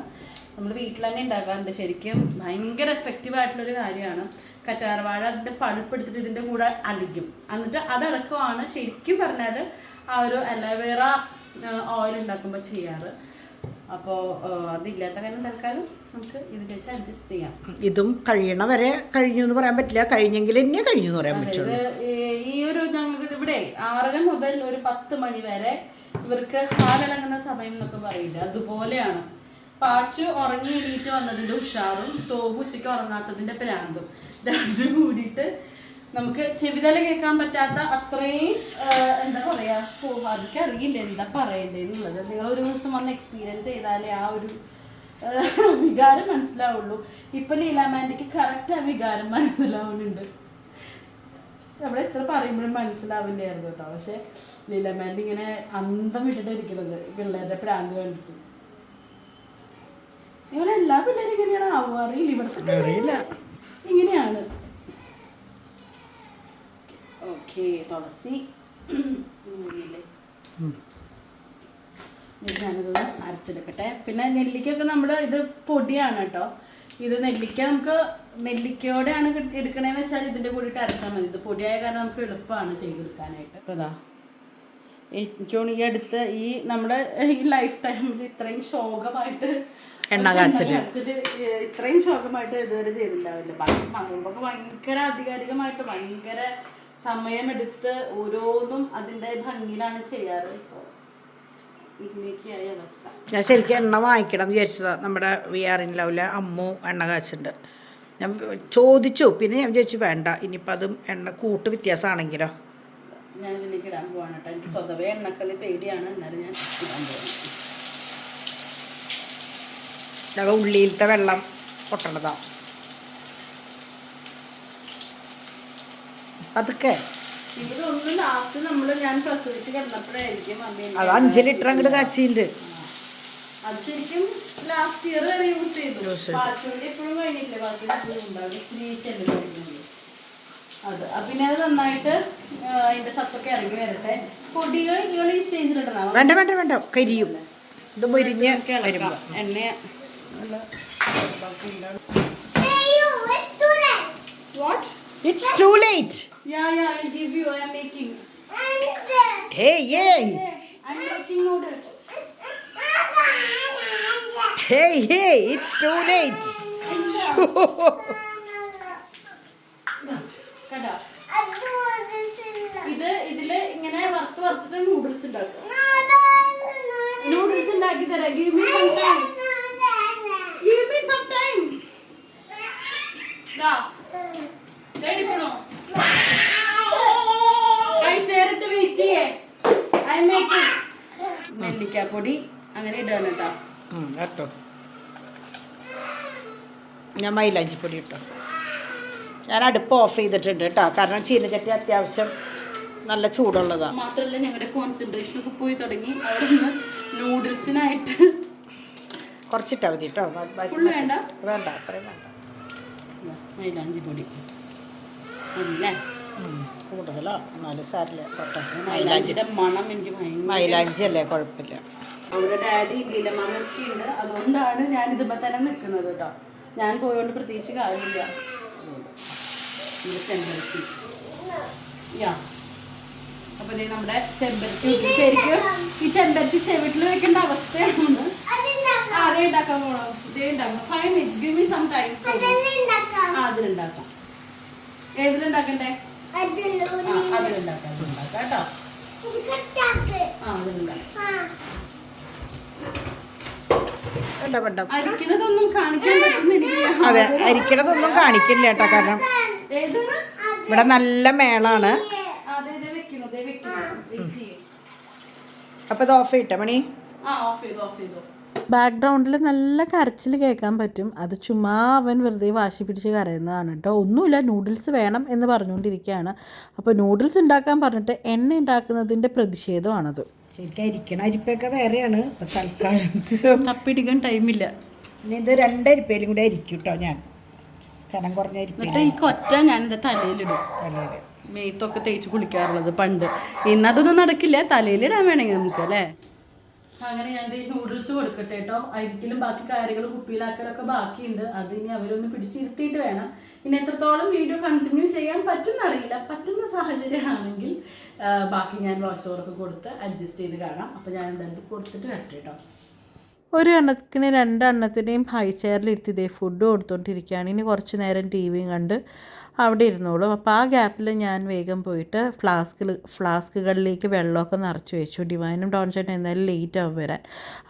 B: നമ്മൾ വീട്ടിൽ തന്നെ ഉണ്ടാക്കാറുണ്ട്. ശരിക്കും ഭയങ്കര എഫക്റ്റീവ് ആയിട്ടുള്ളൊരു കാര്യമാണ്. കറ്റാർവാഴ അതിന്റെ പഴുപ്പെടുത്തിട്ട് ഇതിന്റെ കൂടെ അടിക്കും. എന്നിട്ട് അതടക്കമാണ് ശരിക്കും പറഞ്ഞാൽ ആ ഒരു അലോവേറ ഓയിൽ ഉണ്ടാക്കുമ്പോൾ ചെയ്യാറ്. അപ്പോൾ അതില്ലാത്ത കാര്യം തൽക്കാലം നമുക്ക് ഇത് വെച്ച് അഡ്ജസ്റ്റ് ചെയ്യാം.
C: ഇതും കഴിയണ വരെ കഴിഞ്ഞു എന്ന് പറയാൻ പറ്റില്ല. കഴിഞ്ഞെങ്കിൽ തന്നെ കഴിഞ്ഞു എന്ന് പറയാൻ പറ്റുള്ളൂ.
B: അതായത് ഈ- ഒരു ഞങ്ങൾക്ക് ഇവിടെ ആറര മുതൽ ഒരു പത്ത് മണി വരെ ഇവർക്ക് ഹാലിളങ്ങുന്ന സമയം എന്നൊക്കെ പറയില്ല? അതുപോലെയാണ്. പാച്ചു ഉറങ്ങി എണീറ്റ് വന്നതിന്റെ ഉഷാറും തോബ് ഉച്ചയ്ക്ക് ഉറങ്ങാത്തതിന്റെ പ്രാന്തും. രണ്ടും കൂടിയിട്ട് നമുക്ക് ചെവിതല കേൾക്കാൻ പറ്റാത്ത അത്രയും എന്താ പറയാ അതൊക്കെ അറിയില്ല എന്താ പറയണ്ടേന്നുള്ളത്. നിങ്ങൾ ഒരു ദിവസം വന്ന് എക്സ്പീരിയൻസ് ചെയ്താലേ ആ ഒരു വികാരം മനസ്സിലാവുള്ളൂ. ഇപ്പൊ ലീലാമാൻഡിക്ക് കറക്റ്റ് ആ വികാരം മനസ്സിലാവുന്നുണ്ട്. നമ്മൾ എത്ര പറയുമ്പോഴും മനസ്സിലാവില്ലായിരുന്നു കേട്ടോ. പക്ഷെ ലീലാമാൻഡി ഇങ്ങനെ അന്തം വിട്ടിട്ടിരിക്കുന്നത് പിള്ളേരുടെ പ്രാന്ത് കണ്ടിട്ട്. ഇവിടെ എല്ലാ പിള്ളേരും ഇങ്ങനെയാണ്. ആവുക അറിയില്ല. ഇവിടുത്തെ അറിയില്ല. ഇങ്ങനെയാണ്. ഓക്കെ തുളസി. ഞാനിതൊന്ന് അരച്ചെടുക്കട്ടെ. പിന്നെ നെല്ലിക്കൊക്കെ നമ്മുടെ ഇത് പൊടിയാണ് കേട്ടോ. ഇത് നെല്ലിക്ക നമുക്ക് നെല്ലിക്കയോടെയാണ് എടുക്കണേന്ന് വെച്ചാൽ ഇതിന്റെ കൂടിയിട്ട് അരച്ചാൽ മതി. ഇത് പൊടിയായ കാരണം നമുക്ക് എളുപ്പമാണ് ചെയ്തെടുക്കാനായിട്ട്. അപ്പോൾ ഇതാ എനിക്ക് തോന്നുന്നു ഈ അടുത്ത് ഈ നമ്മുടെ ഈ ലൈഫ് ടൈമിൽ ഇത്രയും ശോകമായിട്ട് ഇത്രയും ശോകമായിട്ട് ഇതുവരെ ചെയ്തിട്ടുണ്ടാവില്ല മകുമ്പൊക്കെ ഭയങ്കര ആധികാരികമായിട്ട് ഭയങ്കര സമയമെടുത്ത് ഓരോന്നും അതിന്റെ ഭംഗിയിലാണ് ചെയ്യാറ് ഇപ്പോൾ
C: ഞാൻ ശരിക്കും എണ്ണ വാങ്ങിക്കണം എന്ന് വിചാരിച്ചതാ. നമ്മുടെ വി ആർ ഇൻ ലവിലെ അമ്മു എണ്ണ കാച്ചുണ്ട്. ഞാൻ ചോദിച്ചു. പിന്നെ ഞാൻ വിചാരിച്ചു വേണ്ട. ഇനിയിപ്പോൾ അതും എണ്ണ കൂട്ട് വ്യത്യാസമാണെങ്കിലോ?
B: ഞാൻ ഇതിലേക്ക് ഇടാൻ പോവാണ് കേട്ടോ. എനിക്ക് സ്വതവേ എണ്ണക്കളി പേടിയാണ്. എന്നാലും ഞാൻ ഇടാൻ പോവാണ്.
C: ഞങ്ങൾ ഉള്ളിയിലത്തെ വെള്ളം പൊട്ടണതാ. അതൊക്കെ
B: ഒന്ന് ലാസ്റ്റ് നമ്മൾ ഞാൻ പ്രസവിച്ച് കിടന്നപ്പോഴായിരിക്കും
C: അത് അഞ്ച് ലിറ്റർ അങ്ങോട്ട് കാച്ചിണ്ട്
B: അത് ശരിക്കും ലാസ്റ്റ് ഇയർ വരെ യൂസ് ചെയ്തു. എപ്പോഴും കഴിഞ്ഞിട്ടില്ല. ബാക്കി അത്. പിന്നെ അത് നന്നായിട്ട് അതിന്റെ സത്തൊക്കെ ഇറങ്ങി വരട്ടെ. പൊടികൾ നിങ്ങൾ ഈ സ്റ്റേജിൽ ഇടണം
C: വേണ്ട വേണ്ട വേണ്ട. കരിയും. ഇത് മുരിഞ്ഞ് വരുമ്പോൾ
B: എണ്ണ. What
C: it's too late
B: yeah yeah I give you I am making
C: hey yeah
B: I am making noodles
C: hey hey it's too late
B: കേട്ടോ ഇത് ഇതിൽ ഇങ്ങനെ വറുത്ത് വറുത്തിട്ട് നൂഡിൽസ് ഉണ്ടാക്കും. നൂഡിൽസ് ഉണ്ടാക്കി തരാം. Give me some time give me some time ദാ പോണോ കൈ ചേർത്ത് വെയിറ്റ് ചെയ്യേ. ഐ മേക്ക് നെല്ലിക്കാപ്പൊടി അങ്ങനെ ഇടാണ് കേട്ടോ.
C: കേട്ടോ ഞാൻ മൈലാഞ്ചിപ്പൊടി ഇട്ടോ. ഞാൻ അടുപ്പ് ഓഫ് ചെയ്തിട്ടുണ്ട് കേട്ടോ കാരണം ചീനച്ചട്ടി അത്യാവശ്യം നല്ല ചൂടുള്ളതാണ്
B: മാത്രമല്ല ഞങ്ങളുടെ കോൺസെൻട്രേഷൻ ഒക്കെ പോയി തുടങ്ങി. അവിടെ നിന്ന് നൂഡിൽസിനായിട്ട്
C: കുറച്ചിട്ടാ മതി കേട്ടോ
B: വേണ്ട?
C: വേണ്ട അത്രയും വേണ്ട.
B: മൈലാഞ്ചി പൊടി. അല്ലേ
C: കൂടുതലോ? എന്നാലും സാരില്ല മൈലാഞ്ചി.
B: മണം എനിക്ക്
C: മൈലാഞ്ചി അല്ലേ കുഴപ്പമില്ല.
B: അവരുടെ ഡാഡി ലീലമാമൊക്കെ ഉണ്ട്. അതുകൊണ്ടാണ് ഞാൻ ഇതുമ്പോ തന്നെ നിൽക്കുന്നത് കേട്ടോ ഞാൻ പോയോണ്ട് പ്രത്യേകിച്ച് കാര്യമില്ല. അതുകൊണ്ട്. ചെമ്പരത്തി. യാ. അപ്പൊ നമ്മുടെ ചെമ്പരത്തി ശരിക്കും ഈ ചെമ്പരത്തി ചെവിട്ടിൽ വെക്കേണ്ട അവസ്ഥയാണ് അതേ ഉണ്ടാക്കാൻ പോണോ? ഇതേ ഉണ്ടാക്കണം five minutes give me some time അതിലുണ്ടാക്കാം. ഏതിലുണ്ടാക്കണ്ടേ? അതിലുണ്ടാക്കാം. അതിലുണ്ടാക്കാം കേട്ടോ. അരിക്കുന്നതൊന്നും കാണിക്കാൻ പറ്റുന്നില്ല.
C: അതെ അരിക്കണതൊന്നും കാണിക്കില്ല കേട്ടോ കാരണം ഇവിടെ നല്ല മേളാണ്.
B: അപ്പൊ ഇതേ വെക്കുന്നു ഇതേ വെക്കുന്നു വെയിറ്റ് ചെയ്യും.
C: അപ്പോൾ ഇത് ഓഫ് ചെയ്യട്ടെ മണി?
B: ആ ഓഫ് ചെയ്തു ഓഫ് ചെയ്തു.
A: ബാക്ക്ഗ്രൗണ്ടിൽ നല്ല കരച്ചിൽ കേൾക്കാൻ പറ്റും. അത് ചുമ്മാ അവൻ വെറുതെ വാശി പിടിച്ച് കരയുന്നതാണ് കേട്ടോ ഒന്നുമില്ല നൂഡിൽസ് വേണം എന്ന് പറഞ്ഞുകൊണ്ടിരിക്കുകയാണ്. അപ്പോൾ നൂഡിൽസ് ഉണ്ടാക്കാൻ പറഞ്ഞിട്ട് എണ്ണ ഉണ്ടാക്കുന്നതിന്റെ പ്രതിഷേധമാണത്.
C: ശരിക്കും അരിക്കണ അരിപ്പൊക്കെ വേറെയാണ്. തൽക്കാലം.
B: തപ്പിടിക്കാൻ ടൈമില്ല
C: ഇനി ഇത് രണ്ടരിപ്പേലും കൂടെ അരിക്കും കേട്ടോ ഞാൻ. കനം കുറഞ്ഞായിരിക്കും
B: എന്നിട്ട് കൊറ്റ ഞാൻ എന്റെ തലയിലിടും.
C: തലയിൽ
B: മെയ്ത്തൊക്കെ തേച്ച് കുളിക്കാറുള്ളത് പണ്ട്. ഇന്നതൊന്നും നടക്കില്ല. തലയിലിടാൻ വേണമെങ്കിൽ നമുക്ക് അല്ലേ? അങ്ങനെ ഞാൻ നൂഡിൽസ് കൊടുക്കട്ടെ കേട്ടോ അരിക്കലും ബാക്കി കാര്യങ്ങൾ കുപ്പിയിലാക്കലൊക്കെ ബാക്കിയുണ്ട്. അത് ഇനി അവരൊന്ന് പിടിച്ചിരുത്തിയിട്ട് വേണം. ഇനി എത്രത്തോളം വീഡിയോ കണ്ടിന്യൂ ചെയ്യാൻ പറ്റുന്നറിയില്ല. പറ്റുന്ന സാഹചര്യമാണെങ്കിൽ ബാക്കി ഞാൻ വോയിസ് ഓവർക്ക് കൊടുത്ത് അഡ്ജസ്റ്റ് ചെയ്ത് കാണാം. അപ്പോൾ ഞാൻ എന്തായാലും കൊടുത്തിട്ട് വരട്ടെ കേട്ടോ
A: ഒരു എണ്ണത്തിന് രണ്ടെണ്ണത്തിനെയും ഹൈ ചെയറിലിരുത്തി ഇതേ ഫുഡ് കൊടുത്തോണ്ടിരിക്കുകയാണ്. ഇനി കുറച്ച് നേരം ടി വിയും കണ്ട് അവിടെ ഇരുന്നോളും. അപ്പോൾ ആ ഗ്യാപ്പിൽ ഞാൻ വേഗം പോയിട്ട് ഫ്ലാസ്കിൽ ഫ്ലാസ്കുകളിലേക്ക് വെള്ളമൊക്കെ നിറച്ച് വെച്ചു. ഡിവൈനും ഡോൺ എന്തായാലും ലേറ്റ് ആവും വരാൻ.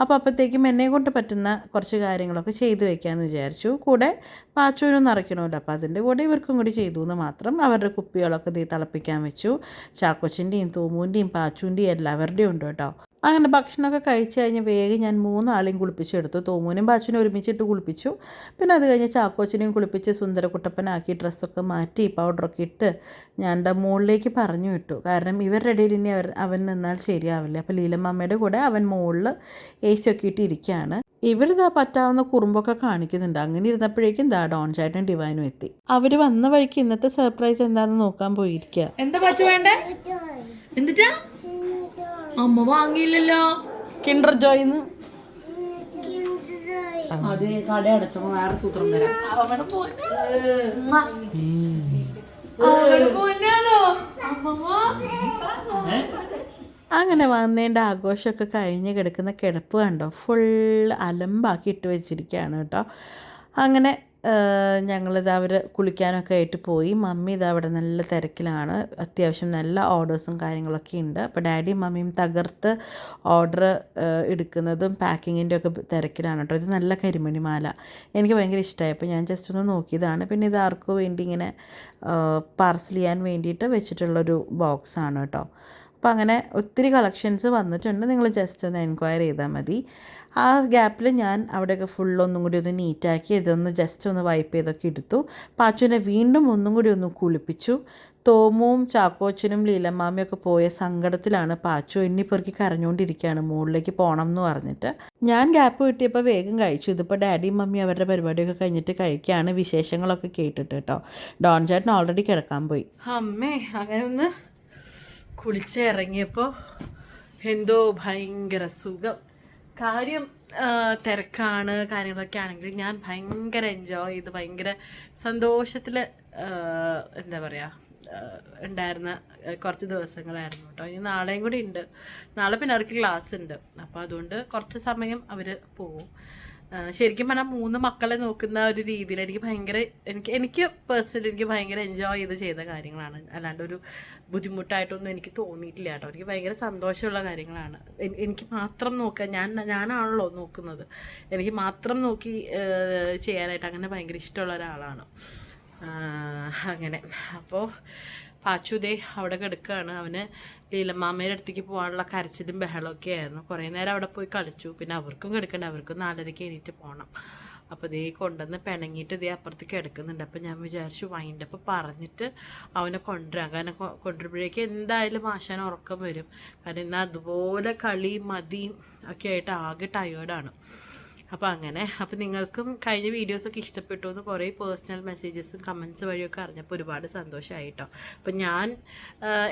A: അപ്പോൾ അപ്പോഴത്തേക്കും എന്നെ കൊണ്ട് പറ്റുന്ന കുറച്ച് കാര്യങ്ങളൊക്കെ ചെയ്തു വെക്കാമെന്ന് വിചാരിച്ചു. കൂടെ പാച്ചൂനും നിറയ്ക്കണമല്ലോ. അപ്പോൾ അതിന്റെ കൂടെ ഇവർക്കും കൂടി ചെയ്തു എന്ന് മാത്രം അവരുടെ കുപ്പികളൊക്കെ ദേ തിളപ്പിക്കാൻ വെച്ചു. ചാക്കോച്ചിന്റെയും തൂമുവിന്റെയും പാച്ചുവിന്റെയും എല്ലാവരുടെയും ഉണ്ട് കേട്ടോ. അങ്ങനെ ഭക്ഷണമൊക്കെ കഴിച്ച് കഴിഞ്ഞ് വേഗം ഞാൻ മൂന്നാളെയും കുളിപ്പിച്ചെടുത്തു. തോമൂനും ബാച്ചുനും ഒരുമിച്ചിട്ട് കുളിപ്പിച്ചു. പിന്നെ അത് കഴിഞ്ഞ് ചാക്കോച്ചിനെയും കുളിപ്പിച്ച് സുന്ദരക്കുട്ടപ്പനാക്കി ഡ്രസ്സൊക്കെ മാറ്റി പൗഡറൊക്കെ ഇട്ട് ഞാൻ എന്താ മുകളിലേക്ക് പറഞ്ഞു വിട്ടു. കാരണം ഇവരുടെ ഇടയിൽ ഇനി അവർ അവൻ നിന്നാൽ ശരിയാവില്ല. അപ്പോൾ ലീലമ്മയുടെ കൂടെ അവൻ മുകളിൽ എ സി ഒക്കെ ഇട്ട് ഇരിക്കുകയാണ്. ഇവരിതാ പറ്റാവുന്ന കുറുമ്പൊക്കെ കാണിക്കുന്നുണ്ട്. അങ്ങനെ ഇരുന്നപ്പോഴേക്കും ദാ ഡോൺ ചാറ്റും ഡിവൈനും എത്തി. അവർ വന്ന വഴിക്ക് ഇന്നത്തെ സർപ്രൈസ് എന്താണെന്ന് നോക്കാൻ പോയിരിക്കുക
D: എന്താ പച്ച വേണ്ടേ? എന്നിട്ടാ? അമ്മ വാങ്ങിയില്ലല്ലോ.
B: കിൻഡർ ജോയിന്ന് അത് കട അടച്ചപ്പോ വേറെ സൂത്രം തരാം.
A: അങ്ങനെ വന്നതിന്റെ ആഘോഷമൊക്കെ കഴിഞ്ഞ് കിടക്കുന്ന കിടപ്പ് കണ്ടോ? ഫുൾ അലമ്പാക്കി ഇട്ട് വെച്ചിരിക്കുകയാണ് കേട്ടോ. അങ്ങനെ ഞങ്ങളിത് അവർ കുളിക്കാനൊക്കെ ആയിട്ട് പോയി. മമ്മി ഇത് അവിടെ നല്ല തിരക്കിലാണ്. അത്യാവശ്യം നല്ല ഓർഡേഴ്സും കാര്യങ്ങളൊക്കെ ഉണ്ട്. അപ്പോൾ ഡാഡിയും മമ്മിയും തകർത്ത് ഓർഡർ എടുക്കുന്നതും പാക്കിങ്ങിന്റെ ഒക്കെ തിരക്കിലാണ് കേട്ടോ. ഇത് നല്ല കരിമണി മാല എനിക്ക് ഭയങ്കര ഇഷ്ടമായി അപ്പോൾ ഞാൻ ജസ്റ്റ് ഒന്ന് നോക്കിയതാണ്. പിന്നെ ഇത് ആർക്കോ വേണ്ടി ഇങ്ങനെ പാർസൽ ചെയ്യാൻ വേണ്ടിയിട്ട് വെച്ചിട്ടുള്ളൊരു ബോക്സാണ് കേട്ടോ. അപ്പോൾ അങ്ങനെ ഒത്തിരി കളക്ഷൻസ് വന്നിട്ടുണ്ട്. നിങ്ങൾ ജസ്റ്റ് ഒന്ന് എൻക്വയറി ചെയ്താൽ മതി. ആ ഗ്യാപ്പിൽ ഞാൻ അവിടെയൊക്കെ ഫുള്ളൊന്നും കൂടി ഒന്ന് നീറ്റാക്കി ഇതൊന്ന് ജസ്റ്റ് ഒന്ന് വൈപ്പ് ചെയ്തൊക്കെ എടുത്തു. പാച്ചുവിനെ വീണ്ടും ഒന്നും കൂടി ഒന്ന് കുളിപ്പിച്ചു. തോമുവും ചാക്കോച്ചനും ലീലമ്മാമയൊക്കെ പോയ സങ്കടത്തിലാണ് പാച്ചു എണ്ണിപ്പെറുക്കി കരഞ്ഞുകൊണ്ടിരിക്കുകയാണ് മുകളിലേക്ക് പോകണം എന്ന് പറഞ്ഞിട്ട്. ഞാൻ ഗ്യാപ്പ് കിട്ടിയപ്പോൾ വേഗം കഴിച്ചു. ഇതിപ്പോൾ ഡാഡിയും മമ്മി അവരുടെ പരിപാടിയൊക്കെ കഴിഞ്ഞിട്ട് കഴിക്കുകയാണ്. വിശേഷങ്ങളൊക്കെ കേട്ടിട്ട് കേട്ടോ. ഡോൺ ചേട്ടൻ ഓൾറെഡി കിടക്കാൻ പോയി.
B: അമ്മേ അങ്ങനെ ഒന്ന് കുളിച്ചിറങ്ങിയപ്പോൾ എന്തോ ഭയങ്കര സുഖം.
A: കാര്യം തിരക്കാണ് കാര്യങ്ങളൊക്കെ ആണെങ്കിൽ ഞാൻ ഭയങ്കര എൻജോയ് ചെയ്ത് ഭയങ്കര സന്തോഷത്തിൽ എന്താ പറയുക ഉണ്ടായിരുന്ന കുറച്ച് ദിവസങ്ങളായിരുന്നു കേട്ടോ. ഇനി നാളെയും കൂടി ഉണ്ട്. നാളെ പിന്നെ അവർക്ക് ക്ലാസ് ഉണ്ട്. അപ്പോൾ അതുകൊണ്ട് കുറച്ച് സമയം അവർ പോവും. ശരിക്കും പറഞ്ഞാൽ മൂന്ന് മക്കളെ നോക്കുന്ന ഒരു രീതിയിൽ എനിക്ക് ഭയങ്കര എനിക്ക് എനിക്ക് പേഴ്സണലി എനിക്ക് ഭയങ്കര എൻജോയ് ചെയ്ത് ചെയ്ത കാര്യങ്ങളാണ്. അല്ലാണ്ട് ഒരു ബുദ്ധിമുട്ടായിട്ടൊന്നും എനിക്ക് തോന്നിയിട്ടില്ല കേട്ടോ. എനിക്ക് ഭയങ്കര സന്തോഷമുള്ള കാര്യങ്ങളാണ്. എനിക്ക് മാത്രം നോക്കുക ഞാൻ ഞാനാണല്ലോ നോക്കുന്നത്. എനിക്ക് മാത്രം നോക്കി ചെയ്യാനായിട്ട് അങ്ങനെ ഭയങ്കര ഇഷ്ടമുള്ള ഒരാളാണ്. അങ്ങനെ. അപ്പോൾ പാച്ചുദേ അവിടെ കിടക്കുകയാണ് അവന് ലീലമാമയുടെ അടുത്തേക്ക് പോകാനുള്ള കരച്ചിലും ബഹളമൊക്കെ ആയിരുന്നു. കുറേ നേരം അവിടെ പോയി കളിച്ചു. പിന്നെ അവർക്കും കിടക്കണ്ട. അവർക്കും നാലരയ്ക്ക് എണീറ്റ് പോകണം അപ്പോൾ ദേ കൊണ്ടുവന്ന് പിണങ്ങിയിട്ട് ദേ അപ്പുറത്തേക്ക് എടുക്കുന്നുണ്ട് അപ്പോൾ ഞാൻ വിചാരിച്ചു വൈന്റെ അപ്പം പറഞ്ഞിട്ട് അവനെ കൊണ്ടുവരാം. കാരണം കൊണ്ടുവരുമ്പോഴേക്ക് എന്തായാലും ആശാൻ ഉറക്കം വരും. കാരണം ഇന്ന് അതുപോലെ കളിയും മതിയും ഒക്കെ ആയിട്ട് ആകെ ടയേർഡാണ് അപ്പോൾ അങ്ങനെ അപ്പോൾ നിങ്ങൾക്കും കഴിഞ്ഞ വീഡിയോസൊക്കെ ഇഷ്ടപ്പെട്ടു എന്ന് കുറേ പേഴ്സണൽ മെസ്സേജസും കമൻസ് വഴിയൊക്കെ അറിഞ്ഞപ്പോൾ ഒരുപാട് സന്തോഷമായി കേട്ടോ അപ്പോൾ ഞാൻ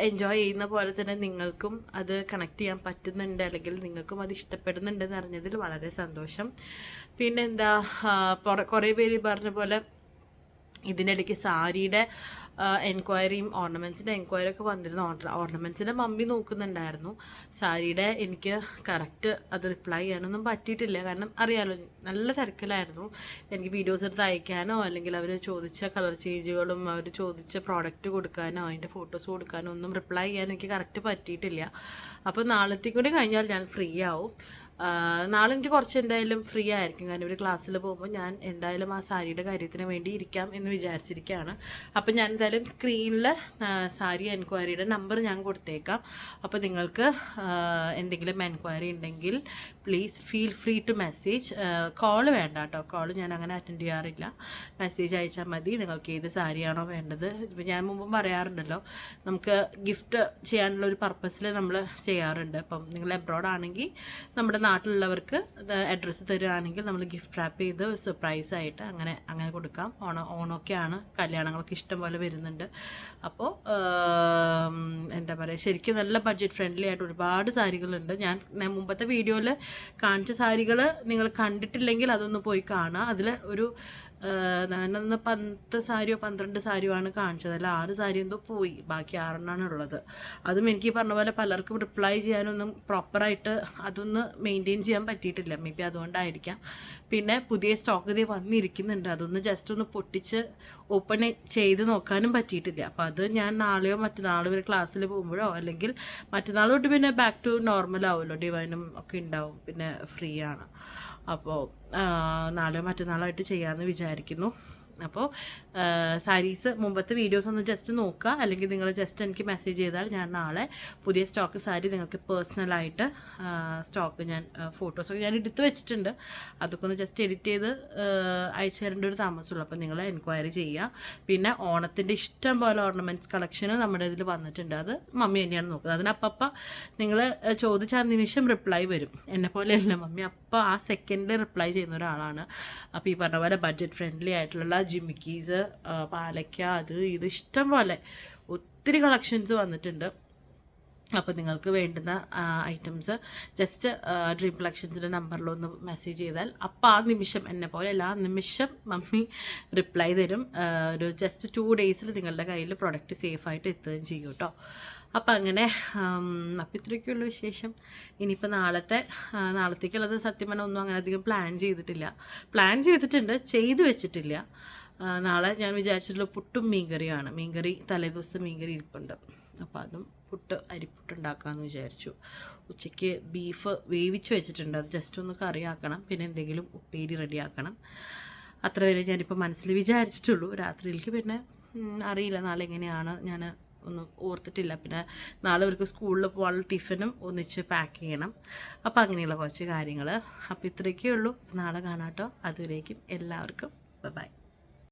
A: എൻജോയ് ചെയ്യുന്ന പോലെ തന്നെ നിങ്ങൾക്കും അത് കണക്ട് ചെയ്യാൻ പറ്റുന്നുണ്ട് അല്ലെങ്കിൽ നിങ്ങൾക്കും അത് ഇഷ്ടപ്പെടുന്നുണ്ടെന്ന് അറിഞ്ഞതിൽ വളരെ സന്തോഷം. പിന്നെന്താ കുറേ പേര് പറഞ്ഞ പോലെ ഇതിനിടയ്ക്ക് സാരിയുടെ എൻക്വയറിയും ഓർണമെന്റ്സിന്റെ എൻക്വയറി ഒക്കെ വന്നിരുന്നു. ഓർഡർ ഓർണമെന്റ്സിന്റെ മമ്മി നോക്കുന്നുണ്ടായിരുന്നു. സാരിയുടെ എനിക്ക് കറക്റ്റ് അത് റിപ്ലൈ ചെയ്യാനൊന്നും പറ്റിയിട്ടില്ല. കാരണം അറിയാലോ നല്ല തിരക്കിലായിരുന്നു. എനിക്ക് വീഡിയോസ് എടുത്ത് അയക്കാനോ അല്ലെങ്കിൽ അവർ ചോദിച്ച കളർ ചേഞ്ചുകളും അവർ ചോദിച്ച പ്രോഡക്റ്റ് കൊടുക്കാനോ അതിന്റെ ഫോട്ടോസ് കൊടുക്കാനോ ഒന്നും റിപ്ലൈ ചെയ്യാൻ എനിക്ക് കറക്റ്റ് പറ്റിയിട്ടില്ല. അപ്പോൾ നാളത്തേക്കൂടി കഴിഞ്ഞാൽ ഞാൻ ഫ്രീ ആവും. നാളെ എനിക്ക് കുറച്ച് എന്തായാലും ഫ്രീ ആയിരിക്കും. കാരണം ഒരു ക്ലാസ്സിൽ പോകുമ്പോൾ ഞാൻ എന്തായാലും ആ സാരിയുടെ കാര്യത്തിന് വേണ്ടി ഇരിക്കാം എന്ന് വിചാരിച്ചിരിക്കുകയാണ് അപ്പം ഞാൻ എന്തായാലും സ്ക്രീനിൽ സാരി എൻക്വയറിയുടെ നമ്പർ ഞാൻ കൊടുത്തേക്കാം. അപ്പോൾ നിങ്ങൾക്ക് എന്തെങ്കിലും എൻക്വയറി ഉണ്ടെങ്കിൽ please feel free to message call വേണ്ട കേട്ടോ. കോൾ ഞാൻ അങ്ങനെ അറ്റൻഡ് ചെയ്യാറില്ല. മെസ്സേജ് അയച്ചാൽ മതി. നിങ്ങൾക്ക് ഏത് സാരിയാണോ വേണ്ടത്. ഇപ്പം ഞാൻ മുമ്പും പറയാറുണ്ടല്ലോ. നമുക്ക് ഗിഫ്റ്റ് ചെയ്യാനുള്ള ഒരു പർപ്പസിൽ നമ്മൾ ചെയ്യാറുണ്ട്. അപ്പം നിങ്ങൾ എബ്രോഡ് ആണെങ്കിൽ നമ്മുടെ നാട്ടിലുള്ളവർക്ക് അഡ്രസ്സ് തരുകയാണെങ്കിൽ നമ്മൾ ഗിഫ്റ്റ് റാപ്പ് ചെയ്ത് ഒരു സർപ്രൈസ് ആയിട്ട് അങ്ങനെ അങ്ങനെ കൊടുക്കാം. ഓണം ഓണമൊക്കെയാണ് കല്യാണങ്ങളൊക്കെ ഇഷ്ടം പോലെ വരുന്നുണ്ട്. അപ്പോൾ എന്താ പറയുക ശരിക്കും നല്ല ബഡ്ജറ്റ് ഫ്രണ്ട്ലി ആയിട്ട് ഒരുപാട് സാരികളുണ്ട്. ഞാൻ മുമ്പത്തെ വീഡിയോയിൽ കാണിച്ച സാരികൾ നിങ്ങൾ കണ്ടിട്ടില്ലെങ്കിൽ അതൊന്ന് പോയി കാണുക. അതിൽ ഒരു ഞാനന്ന് പത്ത് സാരിയോ പന്ത്രണ്ട് സാരിയോ ആണ് കാണിച്ചത്. അല്ല ആറ് സാരി എന്തോ പോയി. ബാക്കി ആറെണ്ണമാണ് ഉള്ളത്. അതും എനിക്ക് പറഞ്ഞ പോലെ പലർക്കും റിപ്ലൈ ചെയ്യാനൊന്നും പ്രോപ്പറായിട്ട് അതൊന്ന് മെയിന്റെയിൻ ചെയ്യാൻ പറ്റിയിട്ടില്ല. മേ ബി അതുകൊണ്ടായിരിക്കാം. പിന്നെ പുതിയ സ്റ്റോക്ക് ഇതേ വന്നിരിക്കുന്നുണ്ട്. അതൊന്ന് ജസ്റ്റ് ഒന്ന് പൊട്ടിച്ച് ഓപ്പൺ ചെയ്ത് നോക്കാനും പറ്റിയിട്ടില്ല. അപ്പോൾ അത് ഞാൻ നാളെയോ മറ്റന്നാളോ ഒരു ക്ലാസ്സിൽ പോകുമ്പോഴോ അല്ലെങ്കിൽ മറ്റന്നാൾ തൊട്ട് പിന്നെ ബാക്ക് ടു നോർമൽ ആവുമല്ലോ. ഡിവൈനും ഒക്കെ ഉണ്ടാവും. പിന്നെ ഫ്രീ ആണ്. അപ്പോൾ നാളെയോ മറ്റന്നാളായിട്ട് ചെയ്യാമെന്ന് വിചാരിക്കുന്നു. അപ്പോൾ സാരീസ് മുമ്പത്തെ വീഡിയോസ് ഒന്ന് ജസ്റ്റ് നോക്കുക. അല്ലെങ്കിൽ നിങ്ങൾ ജസ്റ്റ് എനിക്ക് മെസ്സേജ് ചെയ്താൽ ഞാൻ നാളെ പുതിയ സ്റ്റോക്ക് സാരി നിങ്ങൾക്ക് പേഴ്സണലായിട്ട് സ്റ്റോക്ക് ഞാൻ ഫോട്ടോസൊക്കെ ഞാൻ എടുത്തു വെച്ചിട്ടുണ്ട്. അതൊക്കെ ഒന്ന് ജസ്റ്റ് എഡിറ്റ് ചെയ്ത് അയച്ചു തരേണ്ട ഒരു താമസമുള്ളൂ അപ്പോൾ നിങ്ങൾ എൻക്വയറി ചെയ്യുക. പിന്നെ ഓണത്തിന്റെ ഇഷ്ടം പോലെ ഓർണമെന്റ്സ് കളക്ഷൻ നമ്മുടെ ഇതിൽ വന്നിട്ടുണ്ട്. അത് മമ്മി തന്നെയാണ് നോക്കുന്നത്. അതിനപ്പപ്പ നിങ്ങൾ ചോദിച്ച ആ നിമിഷം റിപ്ലൈ വരും. എന്നെ പോലെയല്ല മമ്മി അപ്പോൾ ആ സെക്കൻഡിൽ റിപ്ലൈ ചെയ്യുന്ന ഒരാളാണ്. അപ്പോൾ ഈ പറഞ്ഞ പോലെ ബഡ്ജറ്റ് ഫ്രണ്ട്ലി ആയിട്ടുള്ള ജിമിക്കീസ് പാലയ്ക്ക അത് ഇത് ഇഷ്ടം പോലെ ഒത്തിരി കളക്ഷൻസ് വന്നിട്ടുണ്ട്. അപ്പോൾ നിങ്ങൾക്ക് വേണ്ടുന്ന ഐറ്റംസ് ജസ്റ്റ് ഡ്രീം കളക്ഷൻസിന്റെ നമ്പറിലൊന്ന് മെസ്സേജ് ചെയ്താൽ അപ്പോൾ ആ നിമിഷം എന്നെ പോലെ എല്ലാ നിമിഷം മമ്മി റിപ്ലൈ തരും. ഒരു ജസ്റ്റ് ടു ഡേയ്സിൽ നിങ്ങളുടെ കയ്യിൽ പ്രൊഡക്റ്റ് സേഫായിട്ട് എത്തുകയും ചെയ്യും കേട്ടോ. അപ്പം അങ്ങനെ അപ്പം ഇത്രയൊക്കെയുള്ള വിശേഷം. ഇനിയിപ്പോൾ നാളത്തെ നാളത്തേക്കുള്ളത് സത്യം പറഞ്ഞാൽ ഒന്നും അങ്ങനെ അധികം പ്ലാൻ ചെയ്തിട്ടില്ല. പ്ലാൻ ചെയ്തിട്ടുണ്ട് ചെയ്തു വെച്ചിട്ടില്ല. നാളെ ഞാൻ വിചാരിച്ചിട്ടുള്ള പുട്ടും മീൻകറിയാണ് മീൻകറി മീൻ മീൻകറി ഇരിപ്പുണ്ട്. അപ്പോൾ അതും പുട്ട് അരിപ്പുട്ട് ഉണ്ടാക്കാമെന്ന് വിചാരിച്ചു. ഉച്ചയ്ക്ക് ബീഫ് വേവിച്ച് വെച്ചിട്ടുണ്ട്. അത് ജസ്റ്റ് ഒന്ന് കറിയാക്കണം. പിന്നെ എന്തെങ്കിലും ഉപ്പേരി റെഡിയാക്കണം. അത്ര വരെ ഞാനിപ്പോൾ മനസ്സിൽ വിചാരിച്ചിട്ടുള്ളൂ. രാത്രിയിലേക്ക് പിന്നെ അറിയില്ല. നാളെ എങ്ങനെയാണ് ഞാൻ ഒന്നും ഓർത്തിട്ടില്ല. പിന്നെ നാളെ അവർക്ക് സ്കൂളിൽ പോകാനുള്ള ടിഫിനും ഒന്നിച്ച് പാക്ക് ചെയ്യണം. അപ്പോൾ അങ്ങനെയുള്ള കുറച്ച് കാര്യങ്ങൾ അപ്പോൾ ഇത്രയൊക്കെ ഉള്ളൂ. നാളെ കാണാട്ടോ. അതുവരേക്കും എല്ലാവർക്കും. ബൈ.